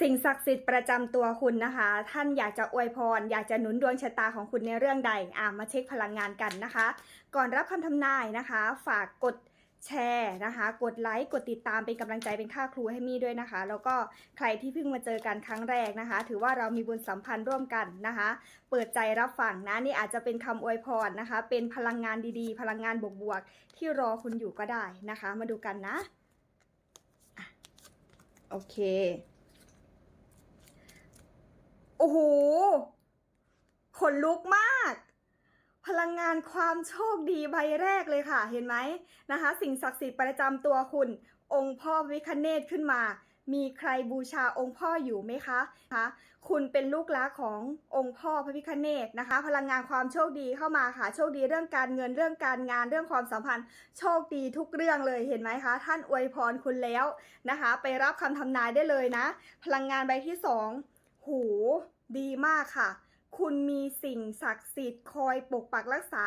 สิ่งศักดิ์สิทธิ์ประจำตัวคุณนะคะ ท่านอยากจะอวยพร อยากจะหนุนดวงชะตาของคุณในเรื่องใดอ่ามาเช็คพลังงานกันนะคะ ก่อนรับคำทำนายนะคะ ฝากกดแชร์นะคะ กดไลค์กดติดตามเป็นกำลังใจเป็นค่าครูให้มี่ด้วยนะคะ แล้วก็ใครที่เพิ่งมาเจอกันครั้งแรกนะคะ ถือว่าเรามีบุญสัมพันธ์ร่วมกันนะคะ เปิดใจรับฟังนะนี่อาจจะเป็นคำอวยพรนะคะ เป็นพลังงานดีๆ พลังงานบวกๆที่รอคุณอยู่ก็ได้นะคะ มาดูกันนะโอเค โอ้โหขนลุกมาก พลังงานความโชคดีใบแรกเลยค่ะ เห็นไหมนะคะ สิ่งศักดิ์สิทธิ์ประจำตัวคุณ องค์พ่อวิคเนตขึ้นมา มีใครบูชาองค์พ่ออยู่ไหมคะคะคุณเป็นลูกหลานขององค์พ่อพระพิคเนตนะคะ พลังงานความโชคดีเข้ามาค่ะ โชคดีเรื่องการเงินเรื่องการงานเรื่องความสัมพันธ์ โชคดีทุกเรื่องเลยเห็นไหมคะ ท่านอวยพรคุณแล้วนะคะ ไปรับคำทำนายได้เลยนะ พลังงานใบที่สอง หูดีมากค่ะ คุณมีสิ่งศักดิ์สิทธิ์คอยปกปักรักษา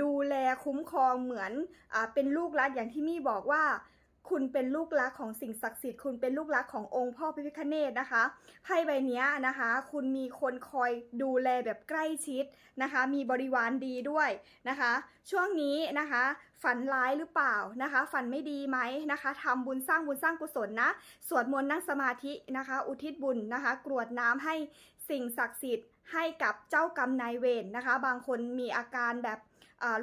ดูแลคุ้มครองเหมือนอเป็นลูกรักอย่างที่มี่บอกว่า คุณเป็นลูกรักของสิ่งศักดิ์สิทธิ์คุณเป็นลูกรักขององค์พ่อพระพิฆเนศนะคะไพ่ใบนี้นะคะ คุณมีคนคอยดูแลแบบใกล้ชิดนะคะ มีบริวารดีด้วยนะคะ ช่วงนี้นะคะ ฝันร้ายหรือเปล่านะคะ ฝันไม่ดีไหมนะคะทำบุญสร้างบุญสร้างกุศลนะ สวดมนต์นั่งสมาธินะคะ อุทิศบุญนะคะ กรวดน้ำให้ สิ่งศักดิ์สิทธิ์ให้กับเจ้ากรรมนายเวรนะคะ บางคนมีอาการแบบ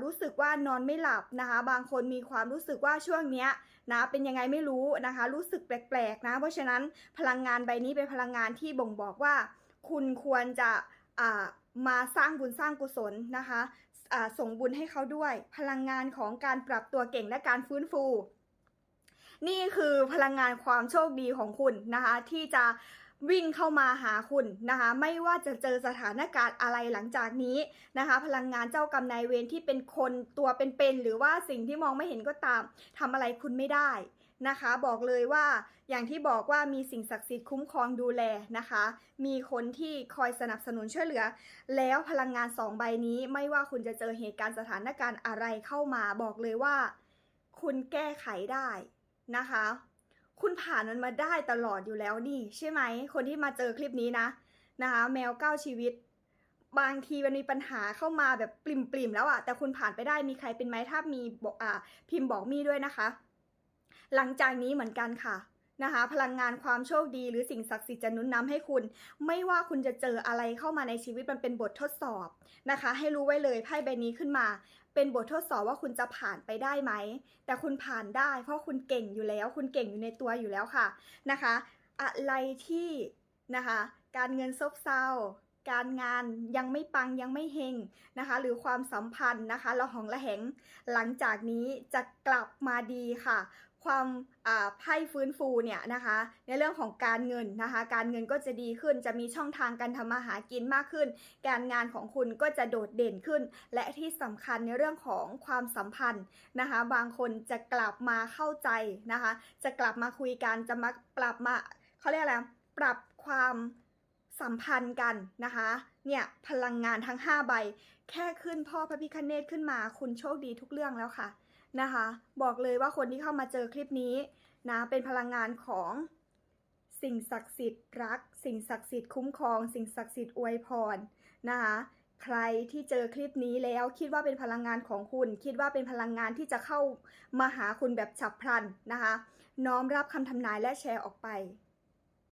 รู้สึกว่านอนไม่หลับนะคะ บางคนมีความรู้สึกว่าช่วงเนี้ยนะเป็นยังไงไม่รู้นะคะ รู้สึกแปลกๆนะ เพราะฉะนั้นพลังงานใบนี้เป็นพลังงานที่บ่งบอกว่า คุณควรจะมาสร้างบุญสร้างกุศลนะคะส่งบุญให้เขาด้วย พลังงานของการปรับตัวเก่งและการฟื้นฟู นี่คือพลังงานความโชคดีของคุณนะคะ ที่จะ วิ่งเข้ามาหาคุณนะคะ ไม่ว่าจะเจอสถานการณ์อะไรหลังจากนี้นะคะ พลังงานเจ้ากรรมนายเวรที่เป็นคนตัวเป็นๆหรือว่าสิ่งที่มองไม่เห็นก็ตามทำอะไรคุณไม่ได้นะคะ บอกเลยว่าอย่างที่บอกว่ามีสิ่งศักดิ์สิทธิ์คุ้มครองดูแลนะคะ มีคนที่คอยสนับสนุนช่วยเหลือ แล้วพลังงานสองใบนี้ไม่ว่าคุณจะเจอเหตุการณ์สถานการณ์อะไรเข้ามา บอกเลยว่า คุณแก้ไขได้นะคะ คุณผ่านมันมาได้ตลอดอยู่แล้วนี่ ใช่ไหม คนที่มาเจอคลิปนี้นะนะคะ แมวเก้าชีวิต บางทีมันมีปัญหาเข้ามาแบบปริมๆแล้วอะแต่คุณผ่านไปได้มีใครเป็นไหมถ้ามีบอกอ่าพิมพ์บอกมี่ด้วยนะคะ หลังจากนี้เหมือนกันค่ะ นะคะ พลังงานความโชคดีหรือสิ่งศักดิ์สิทธิ์จะนุนนำให้คุณ ไม่ว่าคุณจะเจออะไรเข้ามาในชีวิตมันเป็นบททดสอบนะคะ ให้รู้ไว้เลยไพ่ใบนี้ขึ้นมา เป็นบททดสอบว่าคุณจะผ่านไปได้ไหม แต่คุณผ่านได้ เพราะคุณเก่งอยู่แล้ว คุณเก่งอยู่ในตัวอยู่แล้วค่ะนะคะ อะไรที่นะคะ การเงินซบเซาการงานยังไม่ปังยังไม่เฮงนะคะ หรือความสัมพันธ์นะคะระหองระแหงหลังจากนี้จะกลับมาดีค่ะ ความไพ่ฟื้นฟูเนี่ยนะคะในเรื่องของการเงินนะคะ การเงินก็จะดีขึ้นจะมีช่องทางการทำมาหากินมากขึ้น การงานของคุณก็จะโดดเด่นขึ้น และที่สำคัญในเรื่องของความสัมพันธ์นะคะ บางคนจะกลับมาเข้าใจนะคะ จะกลับมาคุยกันจะมาปรับมาเขาเรียกอะไรปรับความสัมพันธ์กันนะคะ เนี่ยพลังงานทั้ง 5 ใบ แค่ขึ้นพ่อพระพิคเนตขึ้นมา คุณโชคดีทุกเรื่องแล้วค่ะ นะคะ บอกเลยว่าคนที่เข้ามาเจอคลิปนี้นะเป็นพลังงานของสิ่งศักดิ์สิทธิ์รัก สิ่งศักดิ์สิทธิ์คุ้มครอง สิ่งศักดิ์สิทธิ์อวยพรนะคะใครที่เจอคลิปนี้แล้วคิดว่าเป็นพลังงานของคุณ คิดว่าเป็นพลังงานที่จะเข้ามาหาคุณแบบฉับพลันนะคะ น้อมรับคำทำนายและแชร์ออกไป